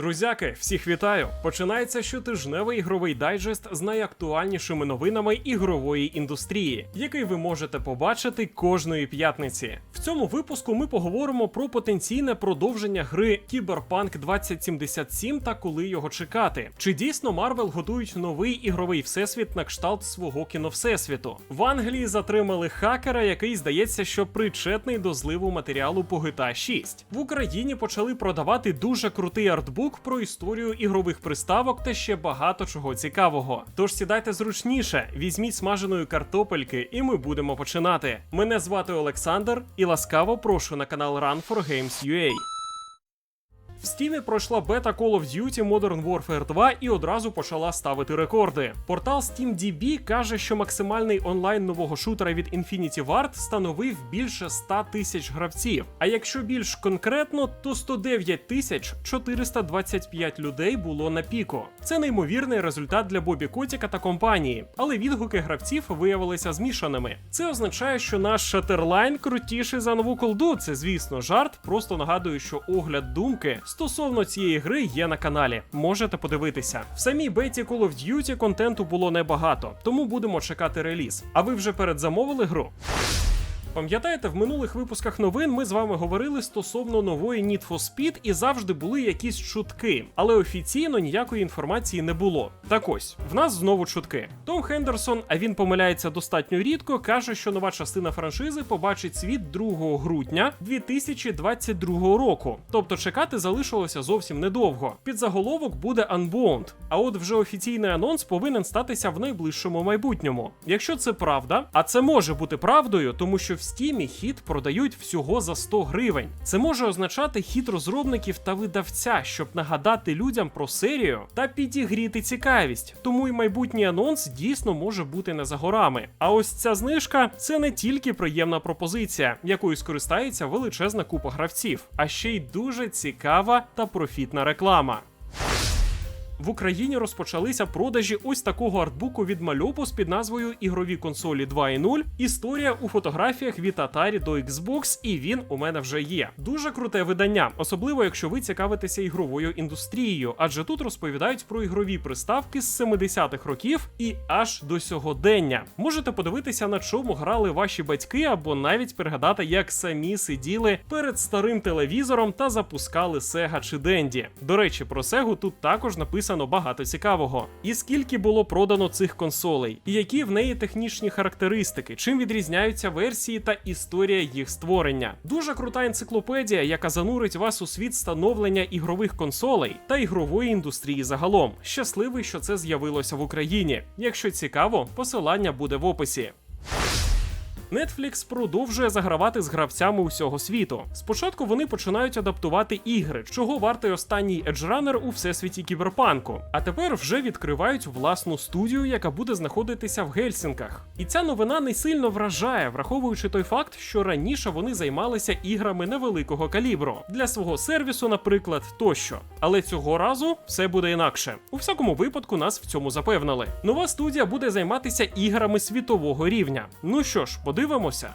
Друзяки, всіх вітаю! Починається щотижневий ігровий дайджест з найактуальнішими новинами ігрової індустрії, який ви можете побачити кожної п'ятниці. В цьому випуску ми поговоримо про потенційне продовження гри Cyberpunk 2077 та коли його чекати. Чи дійсно Marvel готують новий ігровий всесвіт на кшталт свого кіновсесвіту? В Англії затримали хакера, який здається, що причетний до зливу матеріалу по GTA 6. В Україні почали продавати дуже крутий артбук про історію ігрових приставок та ще багато чого цікавого. Тож сідайте зручніше, візьміть смаженої картопельки, і ми будемо починати. Мене звати Олександр, і ласкаво прошу на канал Run for Games UA. В Стімі пройшла бета Call of Duty Modern Warfare 2 і одразу почала ставити рекорди. Портал SteamDB каже, що максимальний онлайн нового шутера від Infinity Ward становив більше 100 тисяч гравців. А якщо більш конкретно, то 109 тисяч 425 людей було на піку. Це неймовірний результат для Бобі Котіка та компанії, але відгуки гравців виявилися змішаними. Це означає, що наш Шатерлайн крутіший за нову колду. Це, звісно, жарт. Просто нагадую, що огляд думки стосовно цієї гри є на каналі. Можете подивитися. В самій беті Call of Duty контенту було небагато, тому будемо чекати реліз. А ви вже передзамовили гру? Пам'ятаєте, в минулих випусках новин ми з вами говорили стосовно нової Need for Speed і завжди були якісь чутки, але офіційно ніякої інформації не було. Так ось, в нас знову чутки. Том Хендерсон, а він помиляється достатньо рідко, каже, що нова частина франшизи побачить світ 2 грудня 2022 року. Тобто чекати залишилося зовсім недовго. Під заголовок буде Unbound, а от вже офіційний анонс повинен статися в найближчому майбутньому. Якщо це правда, а це може бути правдою, тому що в стімі хід продають всього за 100 гривень. Це може означати хід розробників та видавця, щоб нагадати людям про серію та підігріти цікавість. Тому й майбутній анонс дійсно може бути не за горами. А ось ця знижка це не тільки приємна пропозиція, якою скористається величезна купа гравців, а ще й дуже цікава та профітна реклама. В Україні розпочалися продажі ось такого артбуку від Мальопус під назвою Ігрові консолі 2.0. Історія у фотографіях від Atari до Xbox, і він у мене вже є. Дуже круте видання, особливо якщо ви цікавитеся ігровою індустрією, адже тут розповідають про ігрові приставки з 70-х років і аж до сьогодення. Можете подивитися, на чому грали ваші батьки, або навіть пригадати, як самі сиділи перед старим телевізором та запускали Sega чи Денді. До речі, про Сегу тут також написано багато цікавого. І скільки було продано цих консолей, і які в неї технічні характеристики, чим відрізняються версії та історія їх створення. Дуже крута енциклопедія, яка занурить вас у світ становлення ігрових консолей та ігрової індустрії загалом. Щасливий, що це з'явилося в Україні. Якщо цікаво, посилання буде в описі. Netflix продовжує загравати з гравцями усього світу. Спочатку вони починають адаптувати ігри, чого вартий останній Edge у всесвіті кіберпанку. А тепер вже відкривають власну студію, яка буде знаходитися в Гельсінках. І ця новина не сильно вражає, враховуючи той факт, що раніше вони займалися іграми невеликого калібру для свого сервісу, наприклад, тощо. Але цього разу все буде інакше. У всякому випадку нас в цьому запевнили. Нова студія буде займатися іграми світового рівня. Ну що ж, подивимося.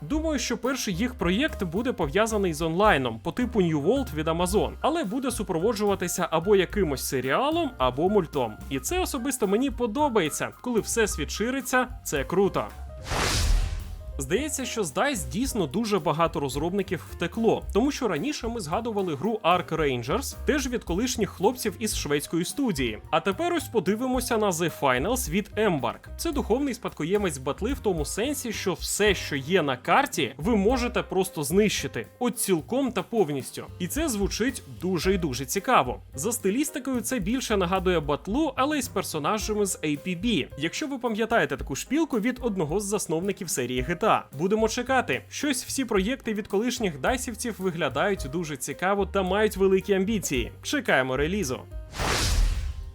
Думаю, що перший їх проєкт буде пов'язаний з онлайном по типу New World від Amazon, але буде супроводжуватися або якимось серіалом, або мультом. І це особисто мені подобається, коли все шириться, це круто. Здається, що з DICE дійсно дуже багато розробників втекло, тому що раніше ми згадували гру Ark Rangers, теж від колишніх хлопців із шведської студії. А тепер ось подивимося на The Finals від Embark. Це духовний спадкоємець батли в тому сенсі, що все, що є на карті, ви можете просто знищити, от цілком та повністю. І це звучить дуже і дуже цікаво. За стилістикою це більше нагадує батлу, але й з персонажами з APB. Якщо ви пам'ятаєте таку шпілку від одного з засновників серії GTA. Будемо чекати. Щось всі проєкти від колишніх дайсівців виглядають дуже цікаво та мають великі амбіції. Чекаємо релізу.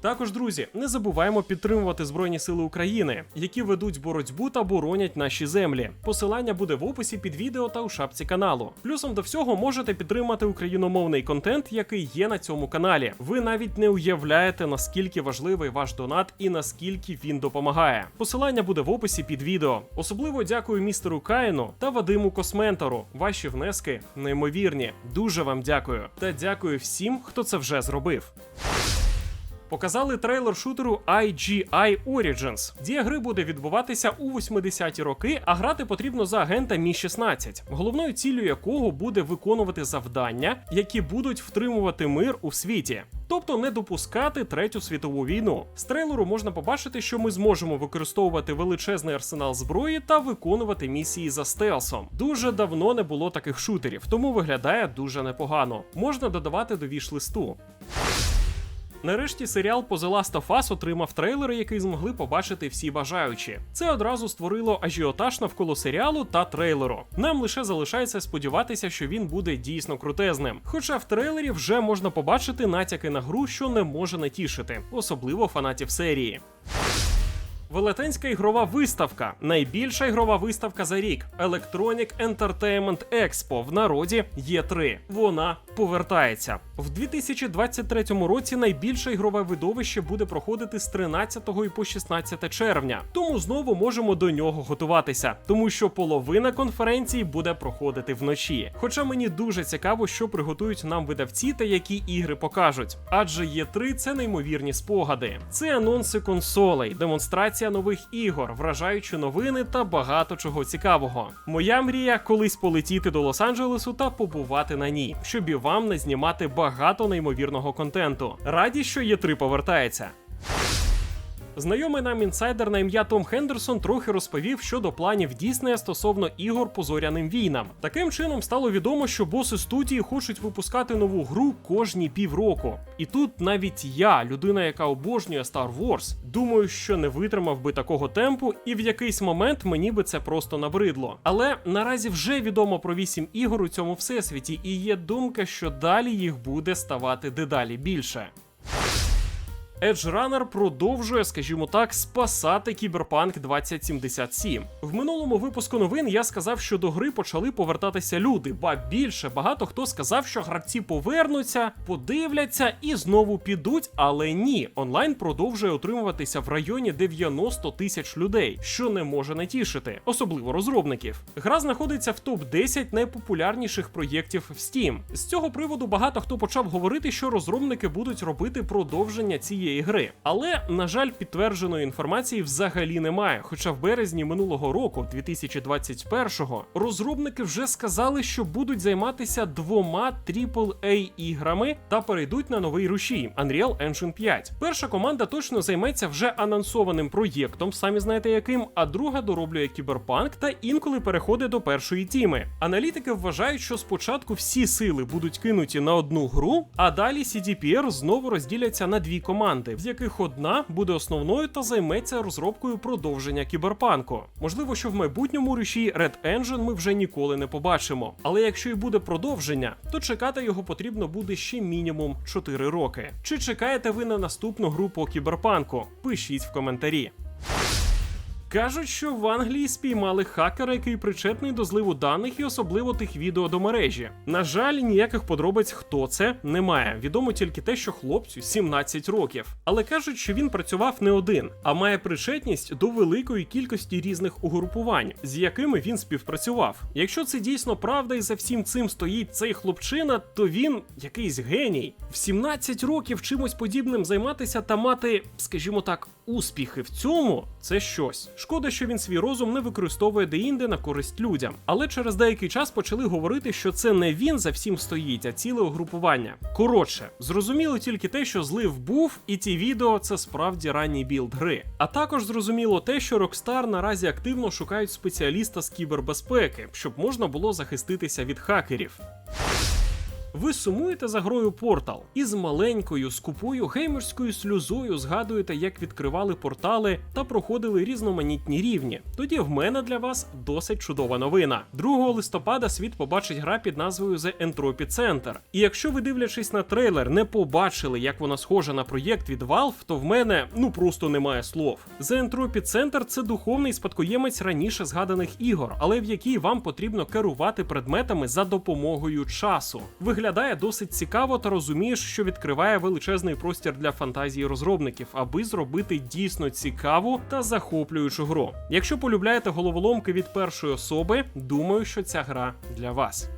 Також, друзі, не забуваємо підтримувати Збройні Сили України, які ведуть боротьбу та боронять наші землі. Посилання буде в описі під відео та у шапці каналу. Плюсом до всього можете підтримати україномовний контент, який є на цьому каналі. Ви навіть не уявляєте, наскільки важливий ваш донат і наскільки він допомагає. Посилання буде в описі під відео. Особливо дякую містеру Каїну та Вадиму Косментору. Ваші внески неймовірні. Дуже вам дякую. Та дякую всім, хто це вже зробив. Показали трейлер шутеру IGI Origins. Дія гри буде відбуватися у 80-ті роки, а грати потрібно за агента Мі 16 головною ціллю якого буде виконувати завдання, які будуть втримувати мир у світі. Тобто не допускати третю світову війну. З трейлеру можна побачити, що ми зможемо використовувати величезний арсенал зброї та виконувати місії за стелсом. Дуже давно не було таких шутерів, тому виглядає дуже непогано. Можна додавати до віш-листу. Нарешті серіал по The Last of Us отримав трейлер, який змогли побачити всі бажаючі. Це одразу створило ажіотаж навколо серіалу та трейлеру. Нам лише залишається сподіватися, що він буде дійсно крутезним. Хоча в трейлері вже можна побачити натяки на гру, що не може натішити, особливо фанатів серії. Велетенська ігрова виставка. Найбільша ігрова виставка за рік. Electronic Entertainment Expo в народі Є3. Вона повертається. В 2023 році найбільше ігрове видовище буде проходити з 13 і по 16 червня. Тому знову можемо до нього готуватися, тому що половина конференції буде проходити вночі. Хоча мені дуже цікаво, що приготують нам видавці та які ігри покажуть. Адже Є3 це неймовірні спогади. Це анонси консолей, демонстрація нових ігор, вражаючі новини та багато чого цікавого. Моя мрія колись полетіти до Лос-Анджелесу та побувати на ній, щоб і вам не знімати багато неймовірного контенту. Раді, що Є3 повертається. Знайомий нам інсайдер на ім'я Том Хендерсон трохи розповів щодо планів Діснея стосовно ігор по зоряним війнам. Таким чином стало відомо, що боси студії хочуть випускати нову гру кожні півроку. І тут навіть я, людина, яка обожнює Star Wars, думаю, що не витримав би такого темпу, і в якийсь момент мені би це просто набридло. Але наразі вже відомо про 8 ігор у цьому всесвіті, і є думка, що далі їх буде ставати дедалі більше. Edge Runner продовжує, скажімо так, спасати Кіберпанк 2077. В минулому випуску новин я сказав, що до гри почали повертатися люди, ба більше багато хто сказав, що гравці повернуться, подивляться і знову підуть. Але ні, онлайн продовжує утримуватися в районі 90 тисяч людей, що не може не тішити, особливо розробників. Гра знаходиться в топ 10 найпопулярніших проєктів в Steam. З цього приводу багато хто почав говорити, що розробники будуть робити продовження цієї гри. Але, на жаль, підтвердженої інформації взагалі немає. Хоча в березні минулого року, 2021-го, розробники вже сказали, що будуть займатися двома aaa іграми та перейдуть на новий рушій Unreal Engine 5. Перша команда точно займеться вже анонсованим проєктом, самі знаєте яким, а друга дороблює кіберпанк та інколи переходить до першої тіми. Аналітики вважають, що спочатку всі сили будуть кинуті на одну гру, а далі CDPR знову розділяться на дві команди, в яких одна буде основною та займеться розробкою продовження кіберпанку. Можливо, що в майбутньому руші Red Engine ми вже ніколи не побачимо. Але якщо і буде продовження, то чекати його потрібно буде ще мінімум 4 роки. Чи чекаєте ви на наступну гру по кіберпанку? Пишіть в коментарі. Кажуть, що в Англії спіймали хакера, який причетний до зливу даних і особливо тих відео до мережі. На жаль, ніяких подробиць, хто це, немає. Відомо тільки те, що хлопцю 17 років. Але кажуть, що він працював не один, а має причетність до великої кількості різних угрупувань, з якими він співпрацював. Якщо це дійсно правда, і за всім цим стоїть цей хлопчина, то він якийсь геній. В 17 років чимось подібним займатися та мати, скажімо так, успіхи в цьому це щось. Шкода, що він свій розум не використовує деінде на користь людям. Але через деякий час почали говорити, що це не він за всім стоїть, а ціле угрупування. Коротше, зрозуміло тільки те, що злив був, і ті відео це справді ранній білд гри. А також зрозуміло те, що Rockstar наразі активно шукають спеціаліста з кібербезпеки, щоб можна було захиститися від хакерів. Ви сумуєте за грою Portal і з маленькою скупою геймерською сльозою згадуєте, як відкривали портали та проходили різноманітні рівні. Тоді в мене для вас досить чудова новина. 2 листопада світ побачить гра під назвою The Entropy Center. І якщо ви дивлячись на трейлер, не побачили, як вона схожа на проєкт від Valve, то в мене ну просто немає слов. The Entropy Center – це духовний спадкоємець раніше згаданих ігор, але в якій вам потрібно керувати предметами за допомогою часу. Виглядає досить цікаво та розумієш, що відкриває величезний простір для фантазії розробників, аби зробити дійсно цікаву та захоплюючу гру. Якщо полюбляєте головоломки від першої особи, думаю, що ця гра для вас.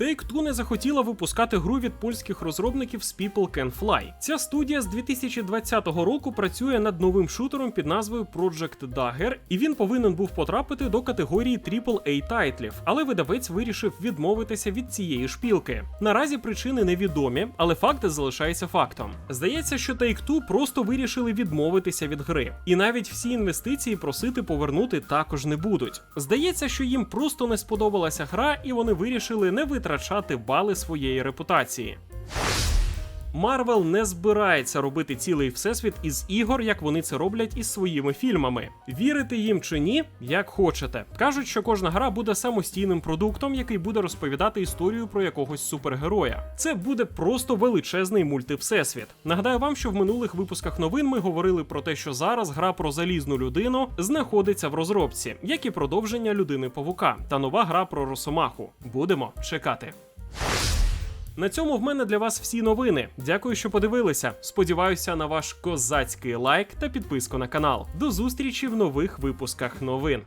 Take-Two не захотіла випускати гру від польських розробників з People Can Fly. Ця студія з 2020 року працює над новим шутером під назвою Project Dagger, і він повинен був потрапити до категорії AAA тайтлів, але видавець вирішив відмовитися від цієї шпілки. Наразі причини невідомі, але факт залишається фактом. Здається, що Take-Two просто вирішили відмовитися від гри, і навіть всі інвестиції просити повернути також не будуть. Здається, що їм просто не сподобалася гра, і вони вирішили не витрачати бали своєї репутації. Марвел не збирається робити цілий всесвіт із ігор, як вони це роблять із своїми фільмами. Вірите їм чи ні, як хочете. Кажуть, що кожна гра буде самостійним продуктом, який буде розповідати історію про якогось супергероя. Це буде просто величезний мультивсесвіт. Нагадаю вам, що в минулих випусках новин ми говорили про те, що зараз гра про залізну людину знаходиться в розробці, як і продовження людини павука та нова гра про Росомаху. Будемо чекати. На цьому в мене для вас всі новини. Дякую, що подивилися. Сподіваюся на ваш козацький лайк та підписку на канал. До зустрічі в нових випусках новин.